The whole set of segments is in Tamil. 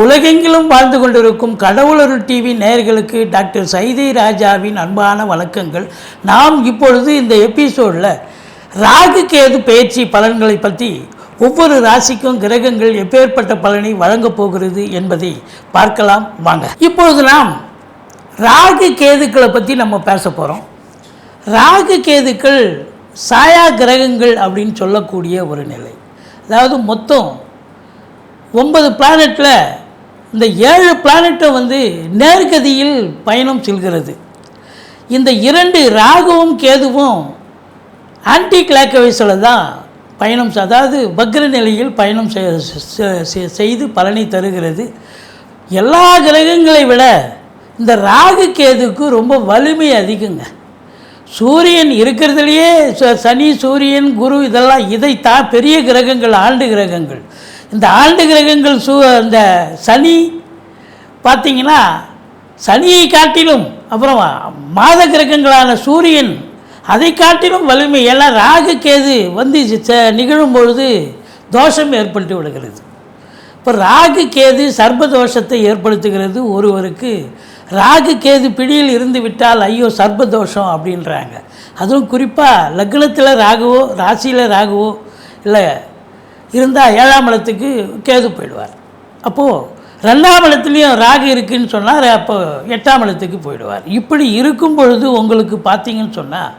உலகெங்கிலும் வாழ்ந்து கொண்டிருக்கும் கடவுளருள் டிவி நேயர்களுக்கு டாக்டர் சைதை ராஜாவின் அன்பான வணக்கங்கள். நாம் இப்பொழுது இந்த எபிசோடில் ராகு கேது பயிற்சி பலன்களை பற்றி ஒவ்வொரு ராசிக்கும் கிரகங்கள் எப்பேற்பட்ட பலனை வழங்கப் போகிறது என்பதை பார்க்கலாம் வாங்க. இப்பொழுது நாம் ராகு கேதுக்களை பற்றி நம்ம பேச போகிறோம் ராகு கேதுக்கள் சாயா கிரகங்கள் அப்படின்னு சொல்லக்கூடிய ஒரு நிலை. அதாவது மொத்தம் ஒன்பது பிளானட்டில் இந்த ஏழு பிளானட்டை வந்து நேர்கதியில் பயணம் செல்கிறது. இந்த இரண்டு ராகுவும் கேதுவும் ஆன்டி கிளாக்கவைஸில் தான் பயணம் அதாவது வக்ர நிலையில் பயணம் செ- செய்து பலனை தருகிறது. எல்லா கிரகங்களை விட இந்த ராகு கேதுக்கு ரொம்ப வலிமை அதிகங்க. சூரியன் இருக்கிறதுலையே ச- சனி சூரியன் குரு இதெல்லாம் இதை தா பெரிய கிரகங்கள் ஆண்டு கிரகங்கள். இந்த ஆண்டு கிரகங்கள் சூ இந்த சனி பார்த்தீங்கன்னா சனியை காட்டிலும் அப்புறம் மாத கிரகங்களான சூரியன் அதை காட்டிலும் வலிமை எல்லாம் ராகு கேது வந்து நிகழும் பொழுது தோஷம் ஏற்பட்டு விடுகிறது. இப்போ ராகு கேது சர்ப தோஷத்தை ஏற்படுத்துகிறது ஒருவருக்கு. ராகு கேது பிடியில் இருந்து விட்டால் ஐயோ சர்ப தோஷம் அப்படின்றாங்க. அதுவும் குறிப்பாக லக்னத்தில் ராகுவோ ராசியில் ராகுவோ இல்லை இருந்தால் ஏழாம் இடத்துக்கு கேது போயிடுவார். அப்போது ரெண்டாம் இடத்துலையும் ராகு இருக்குதுன்னு சொன்னால் அப்போ எட்டாம் இடத்துக்கு போயிடுவார். இப்படி இருக்கும் பொழுது உங்களுக்கு பார்த்தீங்கன்னு சொன்னால்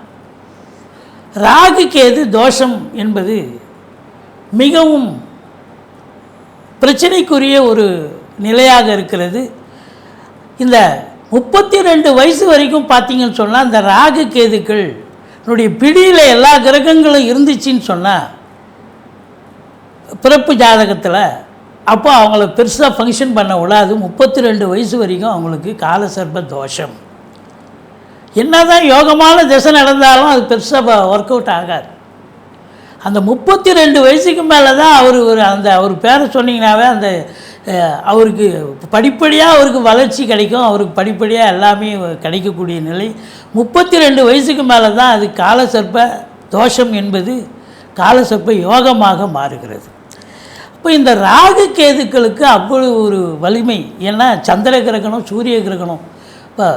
ராகு கேது தோஷம் என்பது மிகவும் பிரச்சனைக்குரிய ஒரு நிலையாக இருக்கிறது. இந்த முப்பத்தி ரெண்டு வயசு வரைக்கும் பார்த்தீங்கன்னு சொன்னால் இந்த ராகு கேதுக்கள் என்னுடைய பிடியில் எல்லா கிரகங்களும் இருந்துச்சுன்னு சொன்னால் பிறப்பு ஜாதகத்தில் அப்போ அவங்கள பெருசாக ஃபங்க்ஷன் பண்ண விடாது முப்பத்தி ரெண்டு வயசு வரைக்கும் அவங்களுக்கு காலசர்ப தோஷம். என்னதான் யோகமான திசை நடந்தாலும் அது பெருசாக ஒர்க் அவுட் ஆகாது. அந்த முப்பத்தி ரெண்டு வயசுக்கு மேலே தான் அவர் ஒரு அந்த அவர் பேரை சொன்னீங்கன்னாவே அந்த அவருக்கு படிப்படியாக அவருக்கு வளர்ச்சி கிடைக்கும். அவருக்கு படிப்படியாக எல்லாமே கிடைக்கக்கூடிய நிலை. முப்பத்தி ரெண்டு வயசுக்கு மேலே தான் அது காலசர்ப்ப தோஷம் என்பது காலசர்ப்ப யோகமாக மாறுகிறது. இப்போ இந்த ராகு கேதுக்களுக்கு அவ்வளவு ஒரு வலிமை. ஏன்னா சந்திர கிரகணம் சூரிய கிரகணம். இப்போ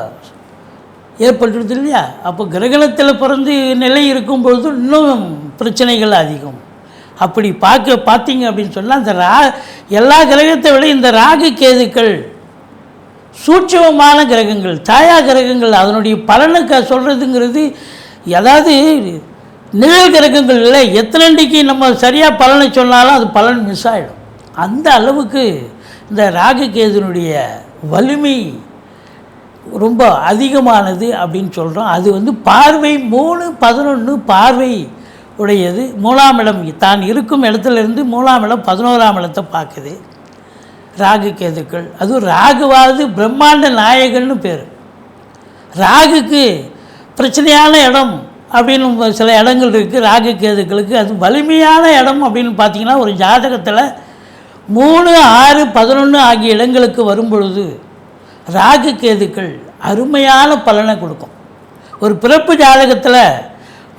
ஏற்பட்டுருது இல்லையா? அப்போ கிரகணத்தில் பிறந்து நிலை இருக்கும் பொழுது இன்னும் பிரச்சனைகள் அதிகம். அப்படி பார்க்க பார்த்தீங்க அப்படின்னு சொன்னால் இந்த ரா எல்லா கிரகத்தை விட இந்த ராகு கேதுக்கள் சூட்சமமான கிரகங்கள் தாயா கிரகங்கள் அதனுடைய பலனுக்கு க சொல்கிறதுங்கிறது அதாவது நிழல் கிரகங்களில் எத்தனை எத்தனண்டிக்கு நம்ம சரியாக பலனை சொன்னாலும் அது பலன் மிஸ் ஆகிடும் அந்த அளவுக்கு இந்த ராகு கேதுனுடைய வலிமை ரொம்ப அதிகமானது அப்படின்னு சொல்கிறோம் அது வந்து பார்வை மூணு பதினொன்று பார்வை உடையது. மூணாம் இடம் தான் இருக்கும் இடத்துல இருந்து மூணாம் இடம் பதினோராம் இடத்தை பார்க்குது. ராகு கேதுக்கள் அதுவும் ராகுவாவது பிரம்மாண்ட நாயகன்னு பேர். ராகுக்கு பிரச்சனையான இடம் அப்படின்னு சில இடங்கள் இருக்குது ராகு கேதுக்களுக்கு. அது வலிமையான இடம் அப்படின்னு பார்த்தீங்கன்னா ஒரு ஜாதகத்தில் மூணு ஆறு பதினொன்று ஆகிய இடங்களுக்கு வரும் பொழுது ராகு கேதுக்கள் அருமையான பலனை கொடுக்கும். ஒரு பிறப்பு ஜாதகத்தில்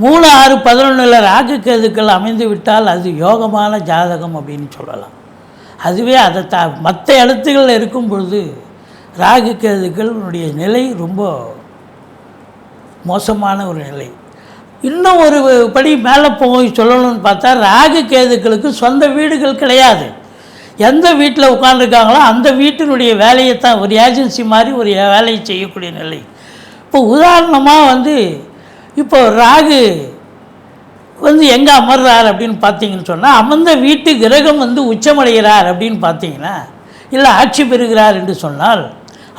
மூணு ஆறு பதினொன்றில் ராகு கேதுக்கள் அமைந்து விட்டால் அது யோகமான ஜாதகம் அப்படின்னு சொல்லலாம். அதுவே அதை த மற்ற இடத்துகளில் இருக்கும் பொழுது ராகு கேதுக்களுடைய நிலை ரொம்ப மோசமான ஒரு நிலை. இன்னும் ஒரு படி மேலே போய் சொல்லணும்னு பார்த்தா ராகு கேதுக்களுக்கு சொந்த வீடுகள் கிடையாது. எந்த வீட்டில் உட்காந்துருக்காங்களோ அந்த வீட்டினுடைய வேலையை தான் ஒரு ஏஜென்சி மாதிரி ஒரு வேலையை செய்யக்கூடிய நிலை. இப்போ உதாரணமாக வந்து இப்போ ராகு வந்து எங்கே அமர்றார் அப்படின்னு பார்த்தீங்கன்னு சொன்னால் அமர்ந்த வீட்டு கிரகம் வந்து உச்சமடைகிறார் அப்படின்னு பார்த்தீங்கன்னா இல்லை ஆட்சி பெறுகிறார் என்று சொன்னால்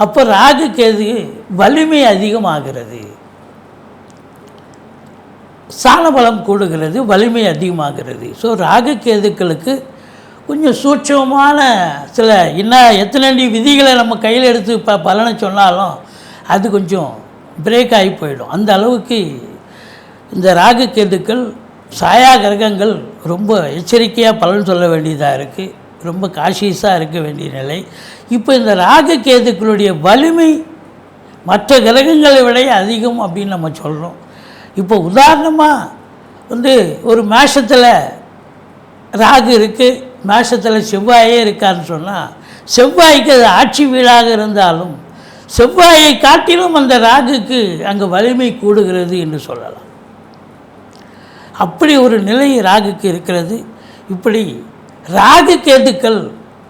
அப்போ ராகு கேது வலிமை அதிகமாகிறது. சாணபலம் கூடுகிறது வலிமை அதிகமாகிறது. ஸோ ராகு கேதுக்களுக்கு கொஞ்சம் சூட்சமான சில என்ன எத்தனை விதிகளை நம்ம கையில் எடுத்து இப்போ பலனை சொன்னாலும் அது கொஞ்சம் பிரேக் ஆகி போயிடும். அந்த அளவுக்கு இந்த ராகு கேதுக்கள் சாயா கிரகங்கள் ரொம்ப எச்சரிக்கையாக பலன் சொல்ல வேண்டியதாக இருக்குது ரொம்ப காஷியஸாக இருக்க வேண்டிய நிலை. இப்போ இந்த ராகு கேதுக்களுடைய வலிமை மற்ற கிரகங்களை விட அதிகம் அப்படின்னு நம்ம சொல்கிறோம் இப்போ உதாரணமாக வந்து ஒரு மேஷத்தில் ராகு இருக்குது மேஷத்தில் செவ்வாயே இருக்கான்னு சொன்னால் செவ்வாய்க்கு அது ஆட்சி வீடாக இருந்தாலும் செவ்வாயை காட்டிலும் அந்த ராகுக்கு அங்கே வலிமை கூடுகிறது என்று சொல்லலாம். அப்படி ஒரு நிலை ராகுக்கு இருக்கிறது. இப்படி ராகு கேதுக்கள்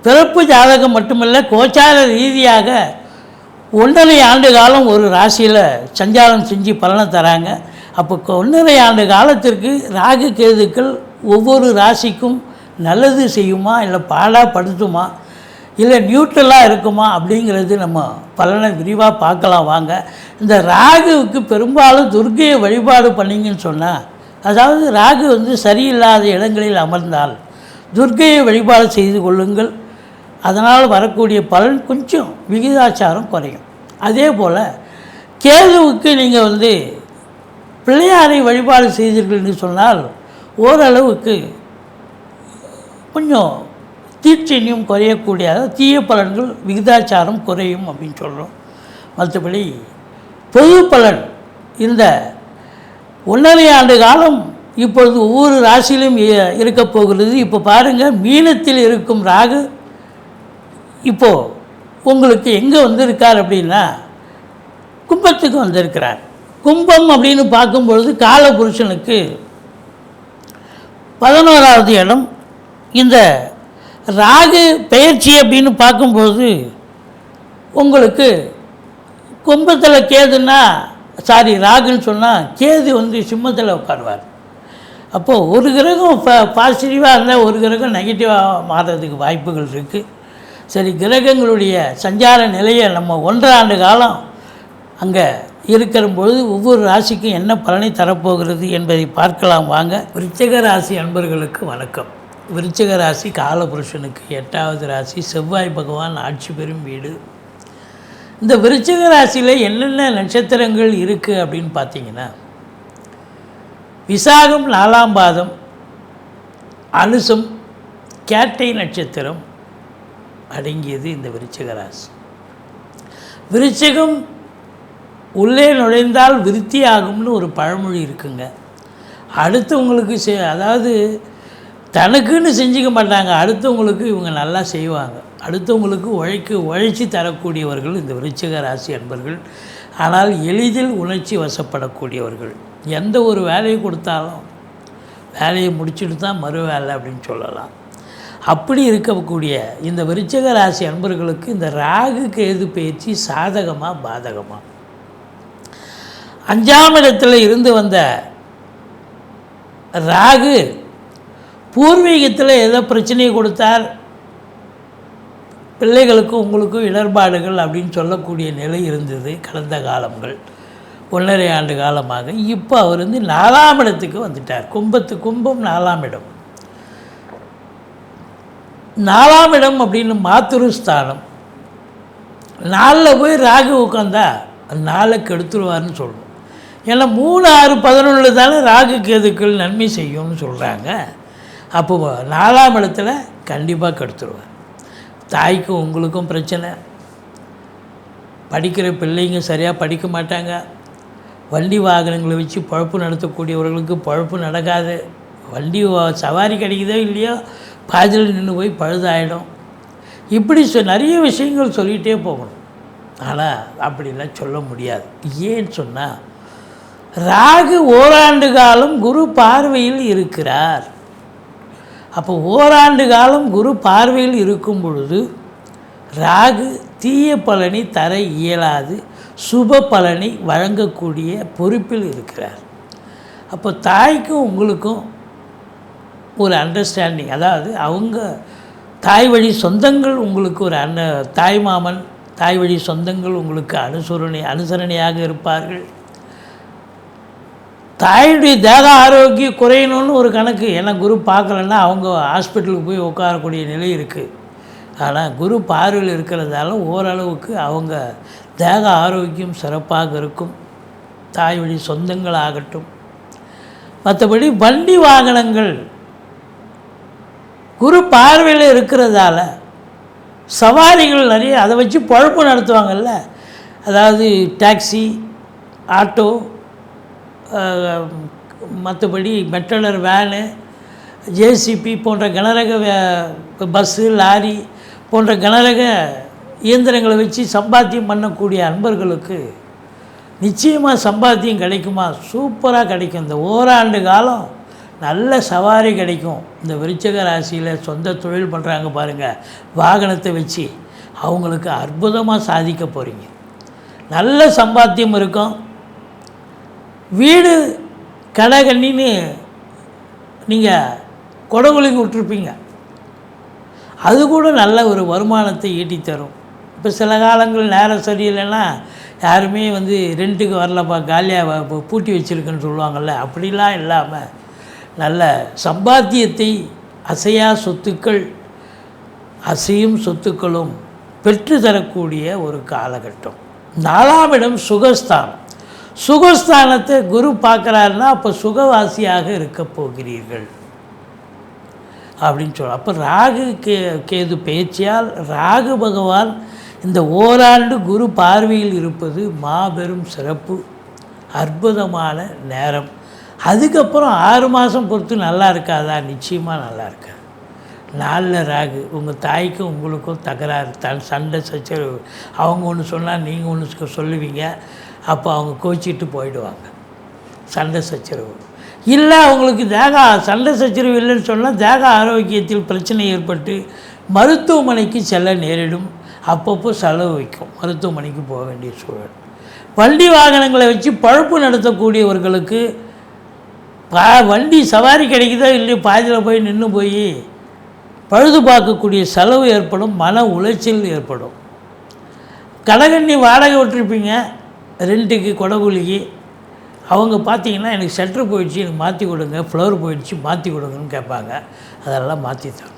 பிறப்பு ஜாதகம் மட்டுமல்ல கோச்சார ரீதியாக ஒன்றரை ஆண்டு காலம் ஒரு ராசியில் சஞ்சாரம் செஞ்சு பலனை தராங்க. அப்போ ஒன்றரை ஆண்டு காலத்திற்கு ராகு கேதுக்கள் ஒவ்வொரு ராசிக்கும் நல்லது செய்யுமா இல்லை பாடாக படுத்துமா இல்லை நியூட்ரலாக இருக்குமா அப்படிங்கிறது நம்ம பலனை விரிவாக பார்க்கலாம் வாங்க. இந்த ராகுவுக்கு பெரும்பாலும் துர்க்கையை வழிபாடு பண்ணிங்கன்னு சொன்னால் அதாவது ராகு வந்து சரியில்லாத இடங்களில் அமர்ந்தால் துர்க்கையை வழிபாடு செய்து கொள்ளுங்கள். அதனால் வரக்கூடிய பலன் கொஞ்சம் விகிதாச்சாரம் குறையும். அதே போல் கேதுவுக்கு நீங்கள் வந்து பிள்ளையாரை வழிபாடு செய்தீர்கள் என்று சொன்னால் ஓரளவுக்கு கொஞ்சம் தீட்சண்யம் குறையக்கூடிய தீய பலன்கள் விகிதாச்சாரம் குறையும் அப்படின்னு சொல்கிறோம் மற்றபடி பொது பலன் இந்த ஒன்றரை ஆண்டு காலம் இப்பொழுது ஒவ்வொரு ராசியிலும் இ- இருக்கப் போகிறது. இப்போ பாருங்கள் மீனத்தில் இருக்கும் ராகு இப்போது உங்களுக்கு எங்கே வந்திருக்கார் அப்படின்னா கும்பத்துக்கு வந்திருக்கிறார். கும்பம் அப்படின்னு பார்க்கும் பொழுது காலபுருஷனுக்கு பதினோராவது இடம். இந்த ராகு பெயர்ச்சி அப்படின்னு பார்க்கும்பொழுது உங்களுக்கு கும்பத்தில் கேதுன்னா சாரி ராகுன்னு சொன்னால் கேது வந்து சிம்மத்தில் உட்காருவார். அப்போது ஒரு கிரகம் ப பாசிட்டிவாக இருந்தால் ஒரு கிரகம் நெகட்டிவாக மாறுறதுக்கு வாய்ப்புகள் இருக்குது சரி கிரகங்களுடைய சஞ்சார நிலையை நம்ம ஒன்றரை ஆண்டு காலம் அங்கே இருக்கிற பொழுது ஒவ்வொரு ராசிக்கும் என்ன பலனை தரப்போகிறது என்பதை பார்க்கலாம் வாங்க. விருச்சிக ராசி அன்பர்களுக்கு வணக்கம். விருச்சிக ராசி காலபுருஷனுக்கு எட்டாவது ராசி. செவ்வாய் பகவான் ஆட்சி பெறும் வீடு. இந்த விருச்சிக ராசியில் என்னென்ன நட்சத்திரங்கள் இருக்குது அப்படின்னு பார்த்தீங்கன்னா விசாகம் நாலாம் பாதம் அனுசம் கேட்டை நட்சத்திரம் அடங்கியது இந்த விருச்சிக ராசி. விருச்சிகம் உள்ளே நுழைந்தால் விருத்தி ஆகும்னு ஒரு பழமொழி இருக்குங்க. அடுத்தவங்களுக்கு செ அதாவது தனக்குன்னு செஞ்சுக்க மாட்டாங்க. அடுத்தவங்களுக்கு இவங்க நல்லா செய்வாங்க. அடுத்தவங்களுக்கு உழைக்க உழைச்சி தரக்கூடியவர்கள் இந்த விருச்சிக ராசி அன்பர்கள். ஆனால் எளிதில் உணர்ச்சி வசப்படக்கூடியவர்கள். எந்த ஒரு வேலையை கொடுத்தாலும் வேலையை முடிச்சுட்டு தான் மறு வேலை அப்படின்னு சொல்லலாம். அப்படி இருக்கக்கூடிய இந்த விருச்சிக ராசி அன்பர்களுக்கு இந்த ராகு கேது பயிற்சி சாதகமாக பாதகமாக அஞ்சாம் இடத்தில் இருந்து வந்த ராகு பூர்வீகத்தில் ஏதோ பிரச்சனையை கொடுத்தார். பிள்ளைகளுக்கும் உங்களுக்கும் இடர்பாடுகள் அப்படின்னு சொல்லக்கூடிய நிலை இருந்தது கடந்த காலங்கள். ஒன்றரை ஆண்டு காலமாக. இப்போ அவர் வந்து நாலாம் இடத்துக்கு வந்துட்டார். கும்பத்து கும்பம் நாலாம் இடம். நாலாம் இடம் அப்படின்னு மாத்துரு ஸ்தானம். நாளில் போய் ராகு உட்காந்தா அந்த நாளை கெடுத்துருவார்னு சொல்லணும் ஏன்னா மூணு ஆறு பதினொன்று தானே ராகு கேதுக்கள் நன்மை செய்யும்னு சொல்கிறாங்க அப்போ நாலாம் இடத்துல கண்டிப்பாக கெடுத்துருவேன் தாய்க்கும் உங்களுக்கும் பிரச்சனை. படிக்கிற பிள்ளைங்க சரியாக படிக்க மாட்டாங்க. வண்டி வாகனங்களை வச்சு பழப்பு நடத்தக்கூடியவர்களுக்கு பழப்பு நடக்காது. வண்டி சவாரி கிடைக்குதோ இல்லையோ பாதியில் நின்று போய் பழுதாயிடும். இப்படி சொ நிறைய விஷயங்கள் சொல்லிகிட்டே போகணும். ஆனால் அப்படிலாம் சொல்ல முடியாது. ஏன்னு சொன்னால் ராகு ஓராண்டு காலம் குரு பார்வையில் இருக்கிறார். அப்போ ஓராண்டு காலம் குரு பார்வையில் இருக்கும் பொழுது ராகு தீய பலனை தர இயலாது சுப பலனை வழங்கக்கூடிய பொறுப்பில் இருக்கிறார். அப்போ தாய்க்கும் உங்களுக்கும் ஒரு அண்டர்ஸ்டாண்டிங் அதாவது அவங்க தாய் வழி சொந்தங்கள் உங்களுக்கு ஒரு அன்ன தாய் மாமன் தாய் வழி சொந்தங்கள் உங்களுக்கு அனுசரணை அனுசரணையாக இருப்பார்கள். தாயுடைய தேக ஆரோக்கியம் குறையணும்னு ஒரு கணக்கு. ஏன்னா குரு பார்க்கலன்னா அவங்க ஹாஸ்பிட்டலுக்கு போய் உட்காரக்கூடிய நிலை இருக்குது ஆனால் குரு பார்வையில் இருக்கிறதால ஓரளவுக்கு அவங்க தேக ஆரோக்கியம் சிறப்பாக இருக்கும். தாய் வழி சொந்தங்கள் ஆகட்டும். மற்றபடி வண்டி வாகனங்கள் குரு பார்வையில் இருக்கிறதால சவாரிகள் நிறைய. அதை வச்சு பழப்பு நடத்துவாங்கல்ல. அதாவது டாக்ஸி ஆட்டோ மற்றபடி மெட்ரலர் வேனு ஜேசிபி போன்ற கனரக வே- பஸ்ஸு லாரி போன்ற கனரக இயந்திரங்களை வச்சு சம்பாத்தியம் பண்ணக்கூடிய அன்பர்களுக்கு நிச்சயமாக சம்பாத்தியம் கிடைக்குமா? சூப்பராக கிடைக்கும். இந்த ஓராண்டு காலம் நல்ல சவாரி கிடைக்கும். இந்த விருச்சக ராசியில் சொந்த தொழில் பண்ணுறாங்க பாருங்கள் வாகனத்தை வச்சு அவங்களுக்கு அற்புதமாக சாதிக்க போகிறீங்க நல்ல சம்பாத்தியம் இருக்கும். வீடு கடை கண்ணின்னு நீங்கள் கொடகுலி விட்டுருப்பீங்க. அது கூட நல்ல ஒரு வருமானத்தை ஈட்டி தரும் இப்போ சில காலங்கள் நேரம் சரியில்லைன்னா யாருமே வந்து ரெண்ட்டுக்கு வரலப்பா காலியாக பூட்டி வச்சுருக்குன்னு சொல்லுவாங்கள்ல அப்படிலாம் இல்லாமல் நல்ல சம்பாத்தியத்தை அசையா சொத்துக்கள் அசையும் சொத்துக்களும் பெற்று தரக்கூடிய ஒரு காலகட்டம். நாலாம் இடம் சுகஸ்தானம். சுகஸ்தானத்தை குரு பார்க்குறாருன்னா அப்போ சுகவாசியாக இருக்க போகிறீர்கள். அப்படின்னு சொல்ல அப்போ ராகு கே கேது பேச்சியால் ராகு பகவான் இந்த ஓராண்டு குரு பார்வையில் இருப்பது மாபெரும் சிறப்பு அற்புதமான நேரம். அதுக்கப்புறம் ஆறு மாதம் பொறுத்து நல்லா இருக்காதா? நிச்சயமாக நல்லா இருக்கா நாளில் ராகு உங்கள் தாய்க்கும் உங்களுக்கும் தகராறு த சண்டை சச்சரவு. அவங்க ஒன்று சொன்னால் நீங்கள் ஒன்று சொல்லுவீங்க. அப்போ அவங்க கோச்சிட்டு போயிடுவாங்க. சண்டை சச்சரவு. இல்லை அவங்களுக்கு தேக சண்டை சச்சரவு இல்லைன்னு சொன்னால் தேக ஆரோக்கியத்தில் பிரச்சனை ஏற்பட்டு மருத்துவமனைக்கு செல்ல நேரிடும். அப்பப்போ செலவு வைக்கும். மருத்துவமனைக்கு போக வேண்டிய சூழல். வண்டி வாகனங்களை வச்சு பழப்பு நடத்தக்கூடியவர்களுக்கு பா வண்டி சவாரி கிடைக்குதோ இல்லையோ பாதியில் போய் நின்று போய் பழுது பார்க்கக்கூடிய செலவு ஏற்படும். மன உளைச்சல் ஏற்படும். கடகண்ணி வாடகை விட்டுருப்பீங்க. ரெண்ட்டுக்கு கொடகுலிக்கு அவங்க பார்த்தீங்கன்னா எனக்கு ஷட்ரு போயிடுச்சு எனக்கு மாற்றி கொடுங்க ஃப்ளவர் போயிடுச்சு மாற்றி கொடுங்கன்னு கேட்பாங்க. அதெல்லாம் மாற்றித்தான்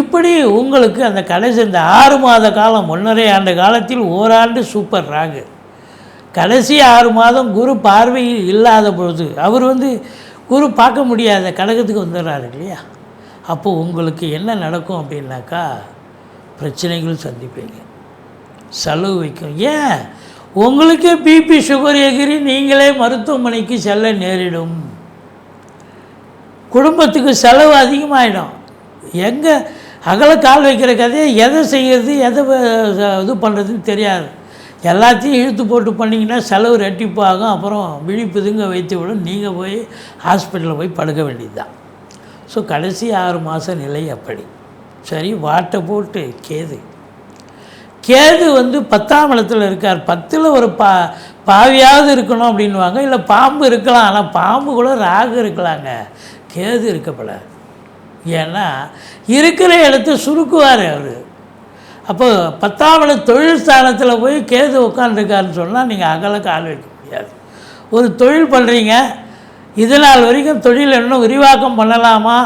இப்படி உங்களுக்கு அந்த கடைசி இந்த ஆறு மாத காலம் ஒன்றரை ஆண்டு காலத்தில் ஓராண்டு சூப்பர் ராகு. கடைசி ஆறு மாதம் குரு பார்வையில் இல்லாத பொழுது அவர் வந்து குரு பார்க்க முடியாத கடகத்துக்கு வந்துடுறாரு இல்லையா? அப்போ உங்களுக்கு என்ன நடக்கும் அப்படின்னாக்கா பிரச்சனைகள் சந்திப்பீங்க. செலவு வைக்கும். ஏன்? உங்களுக்கே பிபி சுகர் எகிரி நீங்களே மருத்துவமனைக்கு செல்ல நேரிடும். குடும்பத்துக்கு செலவு அதிகமாகிடும் எங்கே அகல கால் வைக்கிற கதையை எதை செய்கிறது எதை இது பண்ணுறதுன்னு தெரியாது. எல்லாத்தையும் இழுத்து போட்டு பண்ணிங்கன்னா செலவு ரெட்டிப்பாகும் அப்புறம் விழிப்புதுங்க வைத்து விடும். நீங்கள் போய் ஹாஸ்பிட்டலில் போய் படுக்க வேண்டியதுதான். ஸோ கடைசி ஆறு மாத நிலை அப்படி. சரி வாட்டை போட்டு கேது. கேது வந்து பத்தாம் இடத்துல இருக்கார். பத்தில் ஒரு பா பாவியாவது இருக்கணும் அப்படின்வாங்க இல்லை பாம்பு இருக்கலாம். ஆனால் பாம்பு கூட ராகு இருக்கலாங்க. கேது இருக்கப்பல ஏன்னா இருக்கிற இடத்த சுருக்குவார் அவர். அப்போ பத்தாம் இடம் தொழில் ஸ்தானத்தில் போய் கேது உட்காந்துருக்காருன்னு சொன்னால் நீங்கள் அகல கால் வைக்க முடியாது. ஒரு தொழில் பண்ணுறீங்க இது நாள் வரைக்கும் தொழில் இன்னும் விரிவாக்கம் பண்ணலாமா?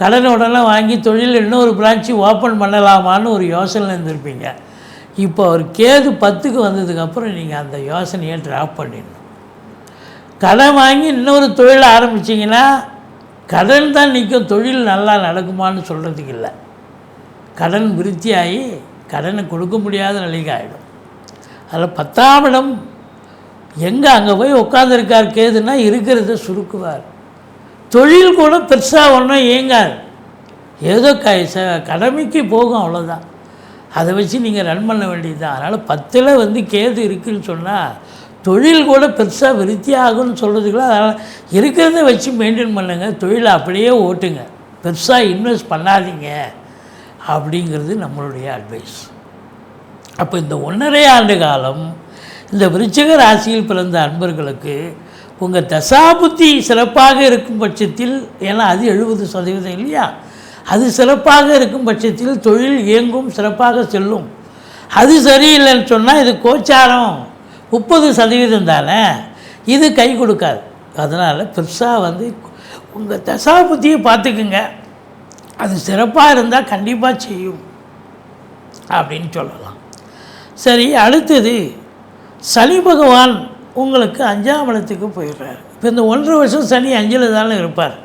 கடன் உடனே வாங்கி தொழில் இன்னொரு பிரான்ச்சு ஓப்பன் பண்ணலாமான்னு ஒரு யோசனை இருந்திருப்பீங்க. இப்போ அவர் கேது பத்துக்கு வந்ததுக்கப்புறம் நீங்கள் அந்த யோசனையை ட்ராப் பண்ணிடணும். கடன் வாங்கி இன்னொரு தொழில் ஆரம்பிச்சிங்கன்னா கடன் தான் நிற்கும் தொழில் நல்லா நடக்குமான்னு சொல்கிறதுக்கு இல்லை. கடன் விருத்தியாகி கடனை கொடுக்க முடியாத நிலைக்கு ஆகிடும் அதில் பத்தாம் இடம் எங்கே அங்கே போய் உட்காந்துருக்கார் கேதுன்னா இருக்கிறத சுருக்குவார். தொழில் கூட பெருசாக ஒன்றும் இயங்காது. ஏதோ க ச கடமைக்கு போகும் அவ்வளோதான் அதை வச்சு நீங்கள் ரன் பண்ண வேண்டியது தான் அதனால் பத்தில் வந்து கேது இருக்குதுன்னு சொன்னால் தொழில் கூட பெருசாக விருத்தி ஆகும்னு சொல்கிறதுக்குள்ள அதனால் இருக்கிறத வச்சு மெயின்டைன் பண்ணுங்கள் தொழிலை அப்படியே ஓட்டுங்க. பெருசாக இன்வெஸ்ட் பண்ணாதீங்க. அப்படிங்கிறது நம்மளுடைய அட்வைஸ் அப்போ இந்த ஒன்றரை ஆண்டு காலம் இந்த விருச்சிக ராசியில் பிறந்த அன்பர்களுக்கு உங்கள் தசாபுத்தி சிறப்பாக இருக்கும் பட்சத்தில் ஏன்னா அது எழுபது சதவீதம் இல்லையா? அது சிறப்பாக இருக்கும் பட்சத்தில் தொழில் இயங்கும் சிறப்பாக செல்லும். அது சரியில்லைன்னு சொன்னால் இது கோச்சாரம். முப்பது சதவீதம் தானே? இது கை கொடுக்காது. அதனால் பெருசாக வந்து உங்கள் தசாபுத்தியை பார்த்துக்குங்க. அது சிறப்பாக இருந்தால் கண்டிப்பாக செய்யும். அப்படின்னு சொல்லலாம். சரி அடுத்தது சனி பகவான் உங்களுக்கு அஞ்சாம் இடத்துக்கு போயிடுறார். இப்போ இந்த ஒன்றரை வருஷம் சனி அஞ்சில் தானே இருப்பார்.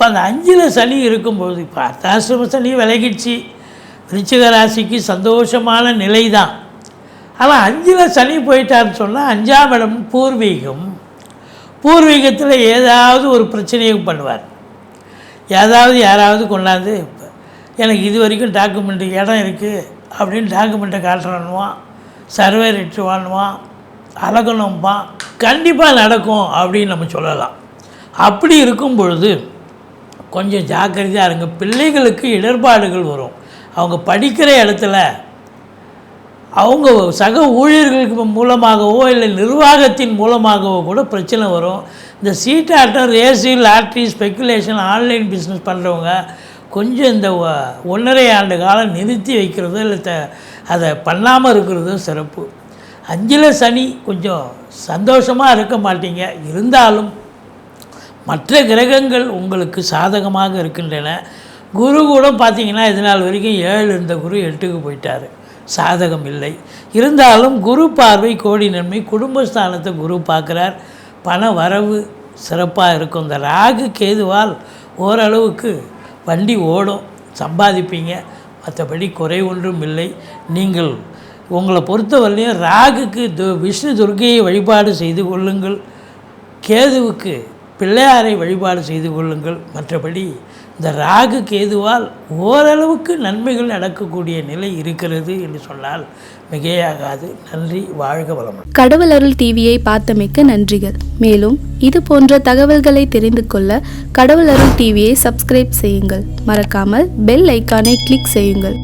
இப்போ அந்த அஞ்சில் சளி இருக்கும்பொழுது இப்போ அர்த்தாசிரம சனி விலகிடுச்சு. விருச்சிக ராசிக்கு சந்தோஷமான நிலை தான் ஆனால் அஞ்சில் சனி போயிட்டாருன்னு சொன்னால் அஞ்சாம் இடம் பூர்வீகம். பூர்வீகத்தில் ஏதாவது ஒரு பிரச்சனையை பண்ணுவார். ஏதாவது யாராவது கொண்டாந்து எனக்கு இது வரைக்கும் டாக்குமெண்ட் இடம் இருக்குது அப்படின்னு டாக்குமெண்ட்டை காட்டுறானுவான் சர்வே வாங்குவான் அழகணும்பான் கண்டிப்பாக நடக்கும் அப்படின்னு நம்ம சொல்லலாம். அப்படி இருக்கும் பொழுது கொஞ்சம் ஜாக்கிரதையாக இருங்க. பிள்ளைகளுக்கு இடர்பாடுகள் வரும். அவங்க படிக்கிற இடத்துல அவங்க சக ஊழியர்களுக்கு மூலமாகவோ இல்லை நிர்வாகத்தின் மூலமாகவோ கூட பிரச்சனை வரும். இந்த சீட்டாட்டம் race lottery speculation online business பண்ணுறவங்க கொஞ்சம் இந்த ஒன்றரை ஆண்டு காலம் நிறுத்தி வைக்கிறதோ இல்லை த அதை பண்ணாமல் இருக்கிறதும் சிறப்பு. அஞ்சில் சனி கொஞ்சம் சந்தோஷமாக இருக்க மாட்டீங்க. இருந்தாலும் மற்ற கிரகங்கள் உங்களுக்கு சாதகமாக இருக்கின்றன. குரு கூட பார்த்தீங்கன்னா இது நாள் வரைக்கும் ஏழு இருந்த குரு எட்டுக்கு போயிட்டார். சாதகம் இல்லை. இருந்தாலும் குரு பார்வை கோடி நன்மை குடும்பஸ்தானத்தை குரு பார்க்குறார். பண வரவு சிறப்பாக இருக்கும். இந்த ராகு கேதுவால் ஓரளவுக்கு வண்டி ஓடும். சம்பாதிப்பீங்க. மற்றபடி குறை ஒன்றும் இல்லை. நீங்கள் உங்களை பொறுத்தவரையிலையும் ராகுக்கு து விஷ்ணு துர்க்கையை வழிபாடு செய்து கொள்ளுங்கள். கேதுவுக்கு பிள்ளையாரை வழிபாடு செய்து கொள்ளுங்கள். மற்றபடி இந்த ராகு கேதுவால் ஓரளவுக்கு நன்மைகள் நடக்கக்கூடிய நிலை இருக்கிறது என்று சொன்னால் மிகையாகாது. நன்றி வாழ்க வளமுடன். கடவுள் அருள் டிவியை பார்த்தமைக்க நன்றிகள். மேலும் இது போன்ற தகவல்களை தெரிந்து கொள்ள கடவுள் அருள் டிவியை சப்ஸ்கிரைப் செய்யுங்கள். மறக்காமல் பெல் ஐக்கானை கிளிக் செய்யுங்கள்.